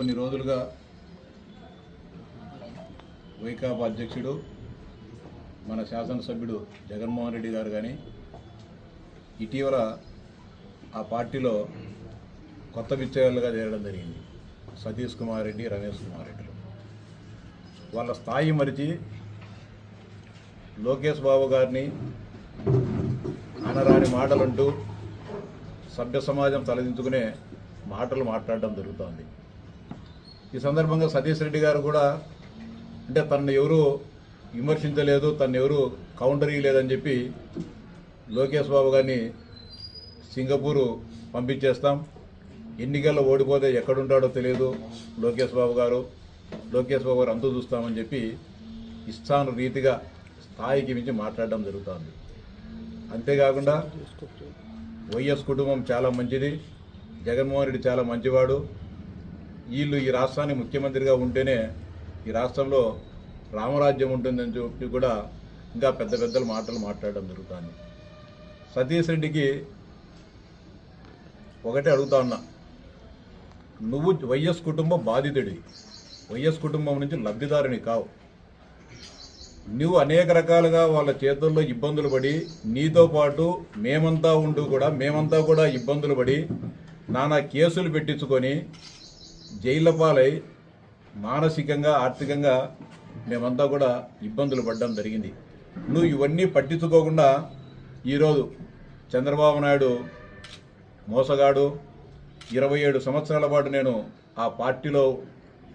కొన్ని రోజులుగా వైకాపా అధ్యక్షుడు మన శాసనసభ్యుడు జగన్మోహన్ రెడ్డి గారు కానీ ఇటీవల ఆ పార్టీలో కొత్త విచ్చేయాలుగా చేరడం జరిగింది. సతీష్ కుమార్ రెడ్డి రమేష్ కుమార్ రెడ్డిలు వాళ్ళ స్థాయి మరిచి లోకేష్ బాబు గారిని అనరాని మాటలంటూ సభ్య సమాజం తలదించుకునే మాటలు మాట్లాడడం జరుగుతోంది. ఈ సందర్భంగా సతీష్ రెడ్డి గారు కూడా అంటే తనను ఎవరు విమర్శించలేదు తను ఎవరు కౌంటర్ ఇవ్వలేదని చెప్పి లోకేష్ బాబు గారిని సింగపూరు పంపించేస్తాం. ఎన్నికల్లో ఓడిపోతే ఎక్కడుంటాడో తెలియదు లోకేష్ బాబు గారు. లోకేష్ బాబు గారు అంతు చూస్తామని చెప్పి ఇష్టాను రీతిగా స్థాయికి మించి మాట్లాడడం జరుగుతుంది. అంతేకాకుండా వైఎస్ కుటుంబం చాలా మంచిది. జగన్మోహన్ రెడ్డి చాలా మంచివాడు. వీళ్ళు ఈ రాష్ట్రానికి ముఖ్యమంత్రిగా ఉంటేనే ఈ రాష్ట్రంలో రామరాజ్యం ఉంటుందని చెప్పి కూడా ఇంకా పెద్ద పెద్దల మాటలు మాట్లాడడం జరుగుతుంది. సతీష్ రెడ్డికి ఒకటే అడుగుతా ఉన్నా. నువ్వు వైఎస్ కుటుంబ బాధితుడి. వైఎస్ కుటుంబం నుంచి లబ్ధిదారుని కావు. నువ్వు అనేక రకాలుగా వాళ్ళ చేతుల్లో ఇబ్బందులు పడి నీతో పాటు మేమంతా ఉంటూ కూడా మేమంతా కూడా ఇబ్బందులు పడి నానా కేసులు పెట్టించుకొని జైళ్ళ పాలై మానసికంగా ఆర్థికంగా మేమంతా కూడా ఇబ్బందులు పడడం జరిగింది. నువ్వు ఇవన్నీ పట్టించుకోకుండా ఈరోజు చంద్రబాబు నాయుడు మోసగాడు. ఇరవై ఏడు సంవత్సరాల పాటు నేను ఆ పార్టీలో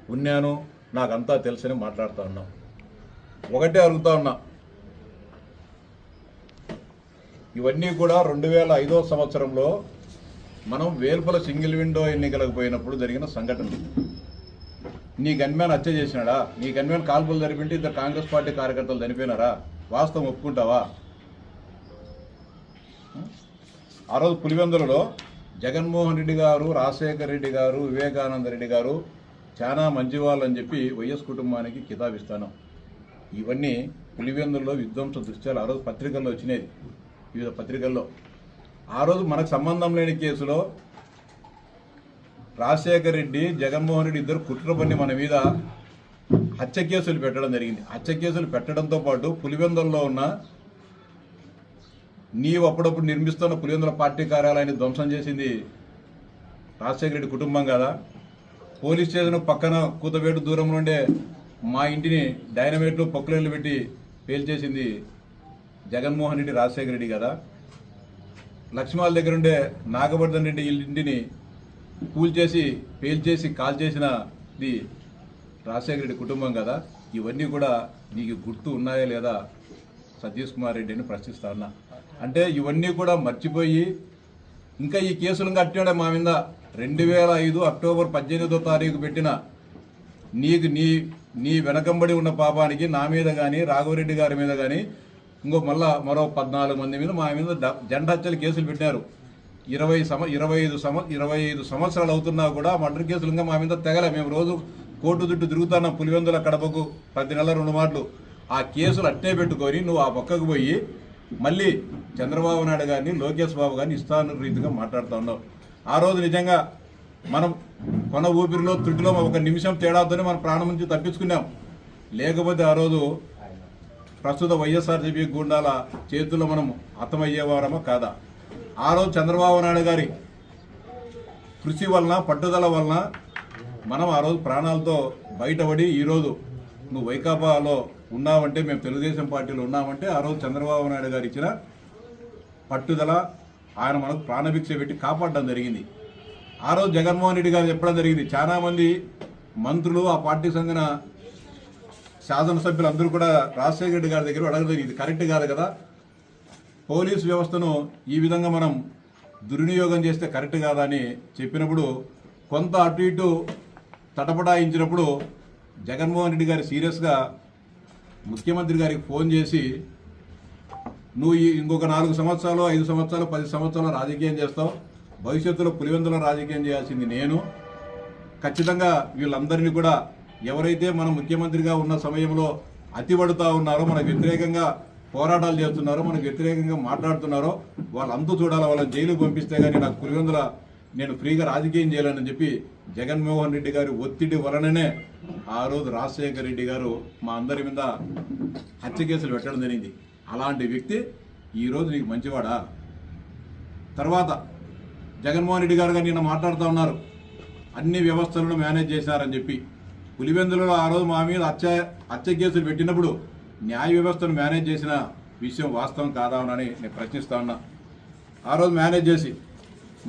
ఉన్నాను. నాకంతా తెలుసని మాట్లాడుతూ ఉన్నాం. ఒకటే అడుగుతా ఉన్నా. ఇవన్నీ కూడా రెండు వేల ఐదో సంవత్సరంలో మనం వేల్పల సింగిల్ విండో ఎన్నికలకు పోయినప్పుడు జరిగిన సంఘటన. నీ గన్మ్యాన్ హత్య చేసినాడా? నీ గన్మ్యాన్ కాల్పులు జరిపింటే ఇద్దరు కాంగ్రెస్ పార్టీ కార్యకర్తలు చనిపోయినారా? వాస్తవం ఒప్పుకుంటావా? ఆ రోజు పులివెందులలో జగన్మోహన్ రెడ్డి గారు రాజశేఖర్ రెడ్డి గారు వివేకానంద రెడ్డి గారు చాలా మంచి అని చెప్పి వైఎస్ కుటుంబానికి కితాబిస్తాను. ఇవన్నీ పులివెందుల్లో విధ్వంస దృశ్యాలు ఆ రోజు పత్రికల్లో వచ్చినాయి. వివిధ పత్రికల్లో. ఆ రోజు మనకు సంబంధం లేని కేసులో రాజశేఖర రెడ్డి జగన్మోహన్ రెడ్డి ఇద్దరు కుట్ర పని మన మీద హత్య కేసులు పెట్టడం జరిగింది. హత్య కేసులు పెట్టడంతో పాటు పులివెందుల్లో ఉన్న నీవు అప్పుడప్పుడు నిర్మిస్తున్న పులివెందుల పార్టీ కార్యాలయాన్ని ధ్వంసం చేసింది రాజశేఖర రెడ్డి కుటుంబం కదా. పోలీస్ స్టేషన్ పక్కన కూతవేటు దూరంలో ఉండే మా ఇంటిని డైనమేట్లు పొక్కులేళ్ళు పెట్టి పేల్చేసింది జగన్మోహన్ రెడ్డి రాజశేఖర రెడ్డి కదా. లక్ష్మాల దగ్గర ఉండే నాగవర్ధన్ రెడ్డి ఇంటిని కూల్చేసి పేల్చేసి కాల్ చేసినది రాజశేఖర రెడ్డి కుటుంబం కదా. ఇవన్నీ కూడా నీకు గుర్తు ఉన్నాయా లేదా సతీష్ కుమార్ రెడ్డిని ప్రశ్నిస్తా ఉన్నా. అంటే ఇవన్నీ కూడా మర్చిపోయి ఇంకా ఈ కేసులు కట్టాడే మా మీద. రెండు వేల ఐదు అక్టోబర్ పద్దెనిమిదో తారీఖు పెట్టిన నీకు నీ నీ వెనకంబడి ఉన్న పాపానికి నా మీద కానీ రాఘవరెడ్డి గారి మీద కానీ ఇంకో మళ్ళా మరో పద్నాలుగు మంది మీద మా మీద డ- జెండా హత్యలు కేసులు పెట్టారు. ఇరవై సమ ఇరవై ఐదు సమ ఇరవై ఐదు సంవత్సరాలు అవుతున్నా కూడా మర్డర్ కేసులు ఇంకా మా మీద తెగలే. మేము రోజు కోర్టు చుట్టూ తిరుగుతున్నాం పులివెందుల కడపకు ప్రతి నెల రెండు మాటలు ఆ కేసులు అట్టే పెట్టుకొని నువ్వు ఆ పక్కకు పోయి మళ్ళీ చంద్రబాబు నాయుడు గారిని లోకేష్ బాబు గారిని ఇష్టాను రీతిగా మాట్లాడుతూ ఉన్నావు. ఆ రోజు నిజంగా మనం కొన ఊపిరిలో త్రుటిలో ఒక నిమిషం తేడాతోనే మన ప్రాణం నుంచి తప్పించుకున్నాం. లేకపోతే ఆ రోజు ప్రస్తుత వైఎస్ఆర్సీపీ గుండాల చేతుల్లో మనం హతమయ్యేవారమా కాదా? ఆ రోజు చంద్రబాబు నాయుడు గారి కృషి వలన పట్టుదల వలన మనం ఆ రోజు ప్రాణాలతో బయటపడి ఈరోజు నువ్వు వైకాపాలో ఉన్నావంటే మేము తెలుగుదేశం పార్టీలో ఉన్నామంటే ఆ రోజు చంద్రబాబు నాయుడు గారు ఇచ్చిన పట్టుదల ఆయన మనకు ప్రాణభిక్ష పెట్టి కాపాడడం జరిగింది. ఆ రోజు జగన్మోహన్ రెడ్డి గారు చెప్పడం జరిగింది చాలామంది మంత్రులు ఆ పార్టీ సంఘన శాసనసభ్యులు అందరూ కూడా రాజశేఖర రెడ్డి గారి దగ్గర అడగలేదు ఇది కరెక్ట్ కాదు కదా? పోలీస్ వ్యవస్థను ఈ విధంగా మనం దుర్వినియోగం చేస్తే కరెక్ట్ కాదా అని చెప్పినప్పుడు కొంత అటు ఇటు తటపటాయించినప్పుడు జగన్మోహన్ రెడ్డి గారు సీరియస్గా ముఖ్యమంత్రి గారికి ఫోన్ చేసి నువ్వు ఇంకొక నాలుగు సంవత్సరాలు ఐదు సంవత్సరాలు పది సంవత్సరాలు రాజకీయం చేస్తావు. భవిష్యత్తులో పులివెందులో రాజకీయం చేయాల్సింది నేను. ఖచ్చితంగా వీళ్ళందరినీ కూడా ఎవరైతే మన ముఖ్యమంత్రిగా ఉన్న సమయంలో అతిపడుతూ ఉన్నారో మనకు వ్యతిరేకంగా పోరాటాలు చేస్తున్నారో మనకు వ్యతిరేకంగా మాట్లాడుతున్నారో వాళ్ళంతా చూడాలి వాళ్ళని జైలుకు పంపిస్తే కానీ నాకు పులివెందుల నేను ఫ్రీగా రాజకీయం చేయాలని చెప్పి జగన్మోహన్ రెడ్డి గారి ఒత్తిడి వలననే ఆ రోజు రాజశేఖర రెడ్డి గారు మా అందరి మీద హత్య కేసులు పెట్టడం జరిగింది. అలాంటి వ్యక్తి ఈరోజు నీకు మంచివాడా? తర్వాత జగన్మోహన్ రెడ్డి గారు గారు నిన్న మాట్లాడుతూ ఉన్నారు. అన్ని వ్యవస్థలను మేనేజ్ చేశారని చెప్పి. పులివెందులలో ఆ రోజు మా మీద హత్య హత్య కేసులు పెట్టినప్పుడు న్యాయ వ్యవస్థను మేనేజ్ చేసిన విషయం వాస్తవం కాదా అని నేను ప్రశ్నిస్తా ఉన్నా. ఆ రోజు మేనేజ్ చేసి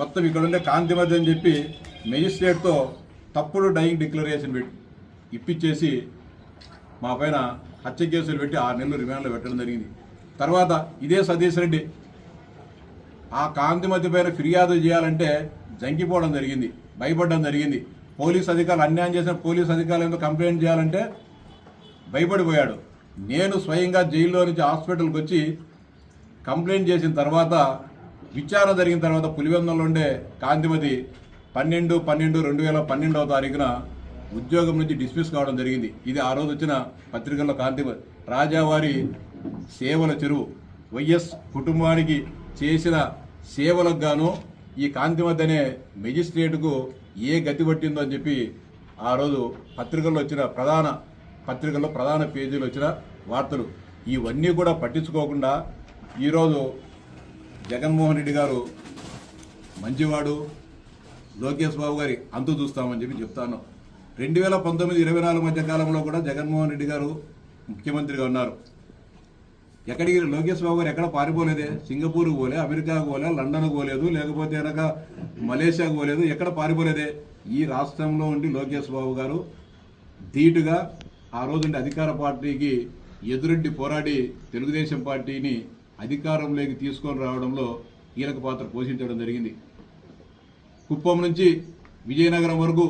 మొత్తం ఇక్కడ ఉండే కాంతిమతి అని చెప్పి మెజిస్ట్రేట్తో తప్పుడు డైయింగ్ డిక్లరేషన్ పెట్టి ఇప్పించేసి మా పైన హత్య కేసులు పెట్టి ఆరు నెలలు రిమాండ్లో పెట్టడం జరిగింది. తర్వాత ఇదే సతీష్ రెడ్డి ఆ కాంతిమతి పైన ఫిర్యాదు చేయాలంటే జంకిపోవడం జరిగింది భయపడడం జరిగింది. పోలీస్ అధికారులు అన్యాయం చేసిన పోలీస్ అధికారులు ఎందుకు కంప్లైంట్ చేయాలంటే భయపడిపోయాడు. నేను స్వయంగా జైల్లో నుంచి హాస్పిటల్కి వచ్చి కంప్లైంట్ చేసిన తర్వాత విచారణ జరిగిన తర్వాత పులివెందులో ఉండే కాంతిమతి పన్నెండు పన్నెండు రెండు వేల పన్నెండవ తారీఖున ఉద్యోగం నుంచి డిస్మిస్ కావడం జరిగింది. ఇది ఆ రోజు వచ్చిన పత్రికల్లో కాంతిమతి రాజావారి సేవల చెరువు. వైఎస్ కుటుంబానికి చేసిన సేవలకు గాను ఈ కాంతిమతి అనే మెజిస్ట్రేట్కు ఏ గతి పట్టిందో అని చెప్పి ఆ రోజు పత్రికల్లో వచ్చిన ప్రధాన పత్రికల్లో ప్రధాన పేజీలు వచ్చిన వార్తలు. ఇవన్నీ కూడా పట్టించుకోకుండా ఈరోజు జగన్మోహన్ రెడ్డి గారు మంచివాడు లోకేష్ బాబు గారి అంతు చూస్తామని చెప్పి చెప్తాను రెండు వేల పంతొమ్మిది ఇరవై నాలుగు మధ్య కాలంలో కూడా జగన్మోహన్ రెడ్డి గారు ముఖ్యమంత్రిగా ఉన్నారు. ఎక్కడికి లోకేష్ బాబు గారు ఎక్కడ పారిపోలేదే? సింగపూర్ పోలే అమెరికా పోలే లండన్ పోలేదు లేకపోతే కనుక మలేషియా పోలేదు ఎక్కడ పారిపోలేదే? ఈ రాష్ట్రంలో ఉండి లోకేష్ బాబు గారు ధీటుగా ఆ రోజుండి అధికార పార్టీకి ఎదురెడ్డి పోరాడి తెలుగుదేశం పార్టీని అధికారంలోకి తీసుకొని రావడంలో కీలక పాత్ర పోషించడం జరిగింది. కుప్పం నుంచి విజయనగరం వరకు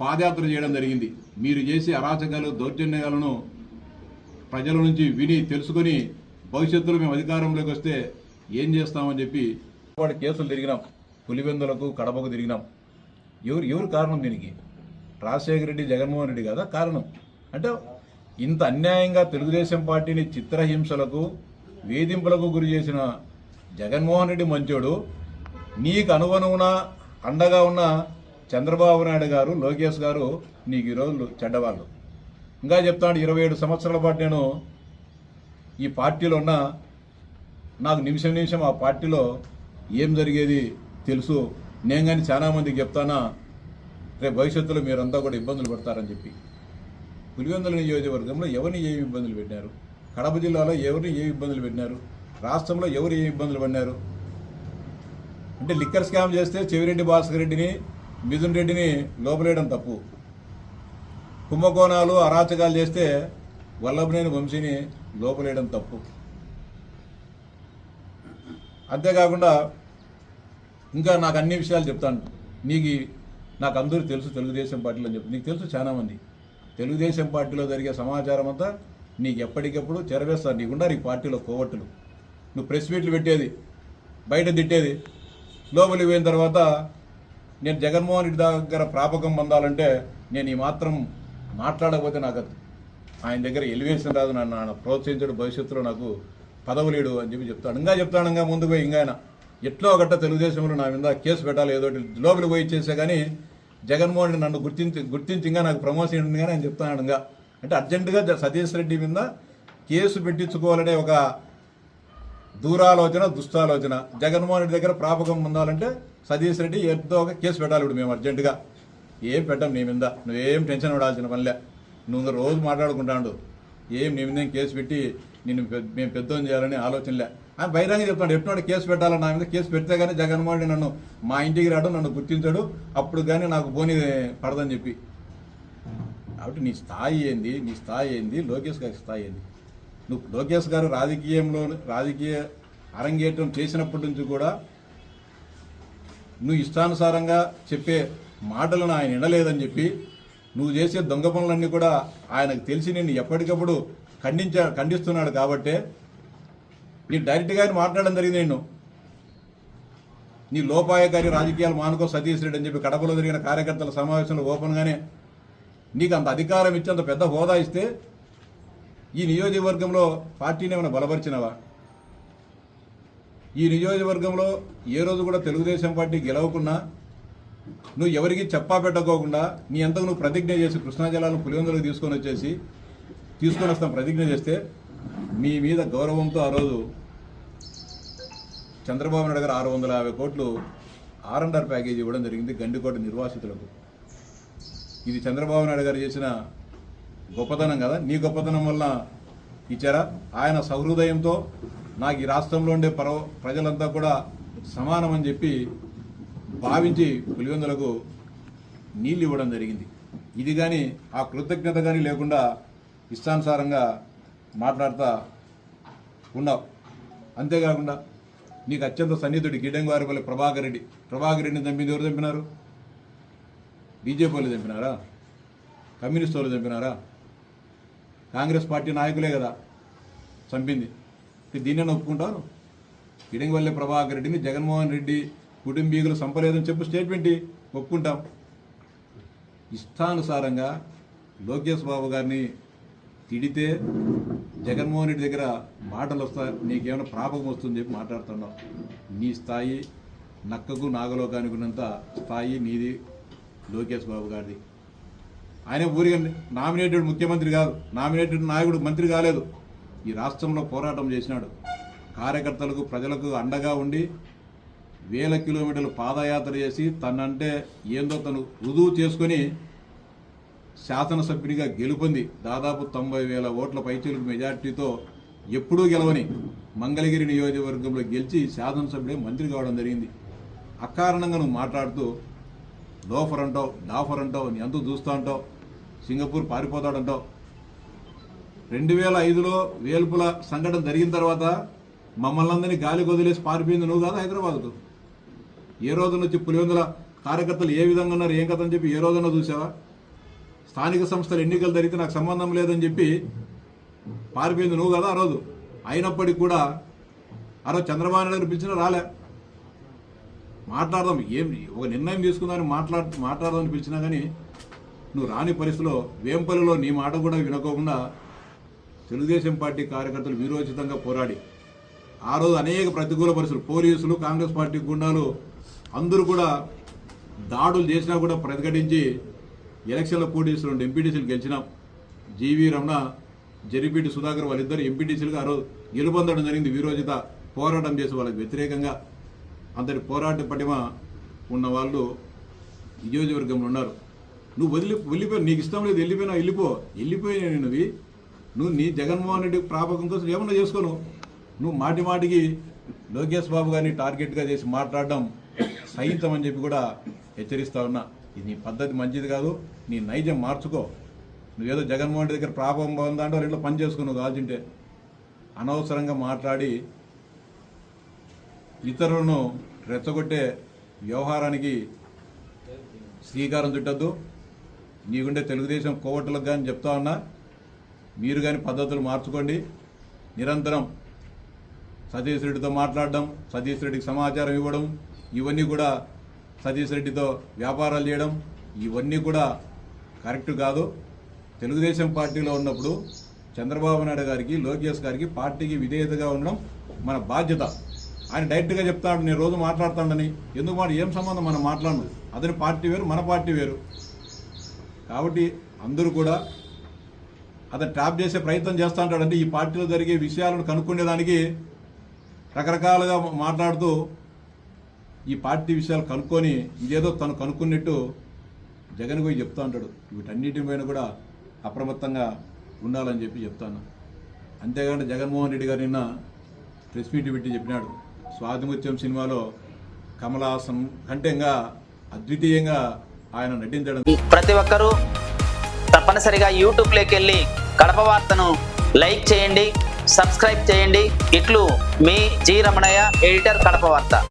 పాదయాత్ర చేయడం జరిగింది. మీరు చేసే అరాచకాలు దౌర్జన్యాలను ప్రజల నుంచి విని తెలుసుకొని భవిష్యత్తులో మేము అధికారంలోకి వస్తే ఏం చేస్తామని చెప్పి వాడి కేసులు తిరిగినాం పులివెందులకు కడపకు తిరిగినాం. ఎవరు ఎవరు కారణం దీనికి? రాజశేఖర రెడ్డి జగన్మోహన్ రెడ్డి కదా కారణం. అంటే ఇంత అన్యాయంగా తెలుగుదేశం పార్టీని చిత్రహింసలకు వేధింపులకు గురి చేసిన జగన్మోహన్ రెడ్డి మంచోడు నీకు అనుగుణమున అండగా ఉన్న చంద్రబాబు నాయుడు గారు లోకేష్ గారు నీకు ఈరోజు చెడ్డవాళ్ళు. ఇంకా చెప్తాను ఇరవై ఏడు సంవత్సరాల పాటు నేను ఈ పార్టీలో ఉన్న నాకు నిమిషం నిమిషం ఆ పార్టీలో ఏం జరిగేది తెలుసు. నేను కానీ చాలామందికి చెప్తానా రేపు భవిష్యత్తులో మీరంతా కూడా ఇబ్బందులు పడతారని చెప్పి. పులివెందుల నియోజకవర్గంలో ఎవరిని ఏమి ఇబ్బందులు పెట్టినారు? కడప జిల్లాలో ఎవరిని ఏ ఇబ్బందులు పెట్టినారు? రాష్ట్రంలో ఎవరు ఏ ఇబ్బందులు పడినారు? అంటే లిక్కర్ స్కామ్ చేస్తే చెవిరెడ్డి భాస్కర్ రెడ్డిని మిథున్ రెడ్డిని లోపలేయడం తప్పు. కుంభకోణాలు అరాచకాలు చేస్తే వల్లభనేని వంశీని లోపలేయడం తప్పు. అంతేకాకుండా ఇంకా నాకు అన్ని విషయాలు చెప్తాను. నీకు నాకు అందరూ తెలుసు తెలుగుదేశం పార్టీలో అని చెప్పి. నీకు తెలుసు చాలామంది తెలుగుదేశం పార్టీలో జరిగే సమాచారం అంతా నీకు ఎప్పటికప్పుడు చెరవేస్తారు. నీకుండా నీ పార్టీలో కోవట్టులు. నువ్వు ప్రెస్ మీట్లు పెట్టేది బయట తిట్టేది. లోపలికి పోయిన తర్వాత నేను జగన్మోహన్ రెడ్డి దగ్గర ప్రాపకం పొందాలంటే నేను ఈ మాత్రం మాట్లాడకపోతే నాకు అది. ఆయన దగ్గర ఎలివేషన్ రాదు నన్ను ఆయన ప్రోత్సహించడు భవిష్యత్తులో నాకు పదవులేడు అని చెప్పి చెప్తాడు. ఇంకా చెప్తాడు ఇంకా ముందు పోయి ఇంకా ఆయన. ఎట్లో ఒకట తెలుగుదేశంలో నా మీద కేసు పెట్టాలి ఏదో లోపలి పోయి చేసే కానీ జగన్మోహన్ నన్ను గుర్తించి గుర్తించి ఇంకా నాకు ప్రమోషన్ ఉంది కానీ ఆయన చెప్తున్నాడు ఇంకా అంటే అర్జెంటుగా సతీష్ రెడ్డి మీద కేసు పెట్టించుకోవాలనే ఒక దూరాలోచన దుష్టాలోచన జగన్మోహన్ రెడ్డి దగ్గర ప్రాపకం పొందాలంటే సతీష్ రెడ్డి ఎంతో ఒక కేసు పెట్టాలి ఇప్పుడు మేము అర్జెంటుగా. ఏం పెట్టం నీ మీద? నువ్వేం టెన్షన్ పడాల్సిన పనిలే నువ్వు రోజు మాట్లాడుకుంటాడు. ఏం నీ మీద కేసు పెట్టి నిన్ను మేము పెద్దోని చేయాలని ఆలోచనలే ఆయన బహిరంగ చెప్తాడు ఎప్పుడు కేసు పెట్టాలని నా మీద? కేసు పెడితే కానీ జగన్మోహన్ నన్ను మా ఇంటికి రాడు నన్ను గుర్తించాడు అప్పుడు కానీ నాకు పోనీ పడదని చెప్పి. కాబట్టి నీ స్థాయి ఏంది? నీ స్థాయి ఏంది? లోకేష్ గారి స్థాయి ఏంది? నువ్వు లోకేష్ గారు రాజకీయంలో రాజకీయ అరంగేట్రం చేసినప్పటి నుంచి కూడా నువ్వు ఇష్టానుసారంగా చెప్పే మాటలను ఆయన వినలేదని చెప్పి నువ్వు చేసే దొంగ పనులన్నీ కూడా ఆయనకు తెలిసి నిన్ను ఎప్పటికప్పుడు ఖండించా ఖండిస్తున్నాడు కాబట్టే నీ డైరెక్ట్గా ఆయన మాట్లాడడం జరిగింది నేను నీ లోపాయకారి రాజకీయాలు మానుకో సతీష్ రెడ్డి అని చెప్పి కడపలో జరిగిన కార్యకర్తల సమావేశంలో ఓపెన్గానే నీకు అంత అధికారం ఇచ్చి అంత పెద్ద హోదా ఇస్తే ఈ నియోజకవర్గంలో పార్టీని ఏమైనా బలపరిచినవా? ఈ నియోజకవర్గంలో ఏ రోజు కూడా తెలుగుదేశం పార్టీ గెలవకున్నా నువ్వు ఎవరికి చెప్పా పెట్టకోకుండా నీ అంతకు నువ్వు ప్రతిజ్ఞ చేసి కృష్ణా జలాలను పులివెందులకు తీసుకొని వచ్చేసి తీసుకొని వస్తాం ప్రతిజ్ఞ చేస్తే మీ మీద గౌరవంతో ఆ రోజు చంద్రబాబు నాయుడు గారు ఆరు వందల యాభై కోట్లు ఆర్ అండ్ ఆర్ ఇవ్వడం జరిగింది గండికోట నిర్వాసితులకు. ఇది చంద్రబాబు నాయుడు గారు చేసిన గొప్పతనం కదా? నీ గొప్పతనం వల్ల ఇచ్చారా? ఆయన సహృదయంతో నాకు ఈ రాష్ట్రంలో ఉండే పర్వ ప్రజలంతా కూడా సమానం అని చెప్పి భావించి పులివెందులకు నీళ్ళు ఇవ్వడం జరిగింది. ఇది కానీ ఆ కృతజ్ఞత కానీ లేకుండా ఇష్టానుసారంగా మాట్లాడుతూ ఉన్నావు. అంతేకాకుండా నీకు అత్యంత సన్నిహితుడి గిడ్డంగారిపల్లి ప్రభాకర్ రెడ్డి. ప్రభాకర్ రెడ్డిని చంపింది ఎవరు చంపినారు? బీజేపీ వాళ్ళు చంపినారా? కమ్యూనిస్ట్ వాళ్ళు చంపినారా? కాంగ్రెస్ పార్టీ నాయకులే కదా చంపింది. దీన్నే ఒప్పుకుంటారు? గిడంగివల్లి ప్రభాకర్ రెడ్డిని జగన్మోహన్ రెడ్డి కుటుంబీకులు సంపలేదని చెప్పు స్టేట్మెంట్ ఒప్పుకుంటాం. ఇష్టానుసారంగా లోకేష్ బాబు గారిని తిడితే జగన్మోహన్ రెడ్డి దగ్గర మాటలు వస్తాయి నీకేమైనా ప్రాపకం వస్తుంది చెప్పి మాట్లాడుతున్నావు. నీ స్థాయి నక్కకు నాగలోకానికి ఉన్నంత స్థాయి నీది లోకేష్ బాబు గారిది. ఆయన ఊరిగా నామినేటెడ్ ముఖ్యమంత్రి కాదు. నామినేటెడ్ నాయకుడు మంత్రి కాలేదు. ఈ రాష్ట్రంలో పోరాటం చేసినాడు. కార్యకర్తలకు ప్రజలకు అండగా ఉండి వేల కిలోమీటర్లు పాదయాత్ర చేసి తనంటే ఏందో తను రుజువు చేసుకొని శాసనసభ్యునిగా గెలుపొంది. దాదాపు తొంభై వేల ఓట్ల పైచీలకు మెజార్టీతో ఎప్పుడూ గెలవని మంగళగిరి నియోజకవర్గంలో గెలిచి శాసనసభ్యుడే మంత్రి కావడం జరిగింది. అకారణంగా నువ్వు మాట్లాడుతూ లోఫర్ అంటావు డాఫర్ అంటావు నీ అంతా చూస్తూ అంటావు సింగపూర్ పారిపోతాడంటావు. రెండు వేల ఐదులో వేల్పుల సంఘటన జరిగిన తర్వాత మమ్మల్ని అందరినీ గాలి వదిలేసి పారిపోయింది నువ్వు కాదు హైదరాబాద్కు? ఏ రోజున వచ్చి పులివెందుల కార్యకర్తలు ఏ విధంగా ఉన్నారు ఏం కథ అని చెప్పి ఏ రోజున చూసావా? స్థానిక సంస్థల ఎన్నికలు జరిగితే నాకు సంబంధం లేదని చెప్పి పారిపోయింది నువ్వు కదా ఆ రోజు. అయినప్పటికీ కూడా ఆ రోజు చంద్రబాబు నాయుడు గారు పిలిచినా రాలే. మాట్లాడదాం ఏం ఒక నిర్ణయం తీసుకుందామని మాట్లాడ మాట్లాడదామని పిలిచినా కానీ నువ్వు రాని పరిస్థితిలో వేంపల్లిలో నీ మాట కూడా వినకోకుండా తెలుగుదేశం పార్టీ కార్యకర్తలు వీరోచితంగా పోరాడి ఆ రోజు అనేక ప్రతికూల పరిస్థితులు పోలీసులు కాంగ్రెస్ పార్టీ గుండాలు అందరూ కూడా దాడులు చేసినా కూడా ప్రతిఘటించి ఎలక్షన్ల పోటీ రెండు ఎంపీటీసీలు గెలిచినాం జీవీ రమణ జరిపీటి సుధాకర్ వాళ్ళిద్దరు ఎంపీటీసీలుగా ఆ రోజు గెలుపొందడం జరిగింది. వీరోచిత పోరాటం చేసే వాళ్ళకి వ్యతిరేకంగా అంతటి పోరాట పటిమ ఉన్న వాళ్ళు నియోజకవర్గంలో ఉన్నారు. నువ్వు వదిలి వెళ్ళిపోయి నీకు ఇష్టం లేదు వెళ్ళిపోయినా వెళ్ళిపో వెళ్ళిపోయినా నువ్వు. నువ్వు నీ జగన్మోహన్ రెడ్డి ప్రాపకం కోసం ఏమన్నా చేసుకోను నువ్వు మాటి మాటికి లోకేష్ బాబు గారిని టార్గెట్గా చేసి మాట్లాడడం సహితం అని చెప్పి కూడా హెచ్చరిస్తా ఉన్నా. ఇది నీ పద్ధతి మంచిది కాదు నీ నైజం మార్చుకో. నువ్వేదో జగన్మోహన్ రెడ్డి దగ్గర ప్రాపం బాగుందా అంటే ఇంట్లో పని చేసుకున్నావు కాల్చింటే అనవసరంగా మాట్లాడి ఇతరులను రెచ్చగొట్టే వ్యవహారానికి శ్రీకారం చుట్టద్దు. నీకుండే తెలుగుదేశం కోవట్లకు కానీ చెప్తా ఉన్నా మీరు కానీ పద్ధతులు మార్చుకోండి. నిరంతరం సతీష్ రెడ్డితో మాట్లాడడం సతీష్ రెడ్డికి సమాచారం ఇవ్వడం ఇవన్నీ కూడా సతీష్ రెడ్డితో వ్యాపారాలు చేయడం ఇవన్నీ కూడా కరెక్ట్ కాదు. తెలుగుదేశం పార్టీలో ఉన్నప్పుడు చంద్రబాబు నాయుడు గారికి లోకేష్ గారికి పార్టీకి విధేయతగా ఉండడం మన బాధ్యత. ఆయన డైరెక్ట్గా చెప్తాడు నేను రోజు మాట్లాడతాడని ఎందుకు మాట ఏం సంబంధం? మనం మాట్లాడను అతని పార్టీ వేరు మన పార్టీ వేరు. కాబట్టి అందరూ కూడా అతను ట్రాప్ చేసే ప్రయత్నం చేస్తూ ఉంటాడంటే ఈ పార్టీలో జరిగే విషయాలను కనుక్కునేదానికి రకరకాలుగా మాట్లాడుతూ ఈ పార్టీ విషయాలు కనుక్కొని ఇదేదో తను కనుక్కున్నట్టు జగన్ పోయి చెప్తా ఉంటాడు వీటన్నిటి పైన కూడా అప్రమత్తంగా ఉండాలని చెప్పి చెప్తాను అంతేగాని జగన్మోహన్ రెడ్డి గారు నిన్న ప్రెస్ మీట్ పెట్టి చెప్పినాడు. స్వాతిముత్యం సినిమాలో కమలాసం కంటే ఇంకా అద్వితీయంగా ఆయన నటించడం. ప్రతి ఒక్కరూ తప్పనిసరిగా యూట్యూబ్లోకి వెళ్ళి కడప వార్తను లైక్ చేయండి సబ్స్క్రైబ్ చేయండి. ఇట్లు మీ జి రమణయ్య ఎడిటర్ కడప వార్త.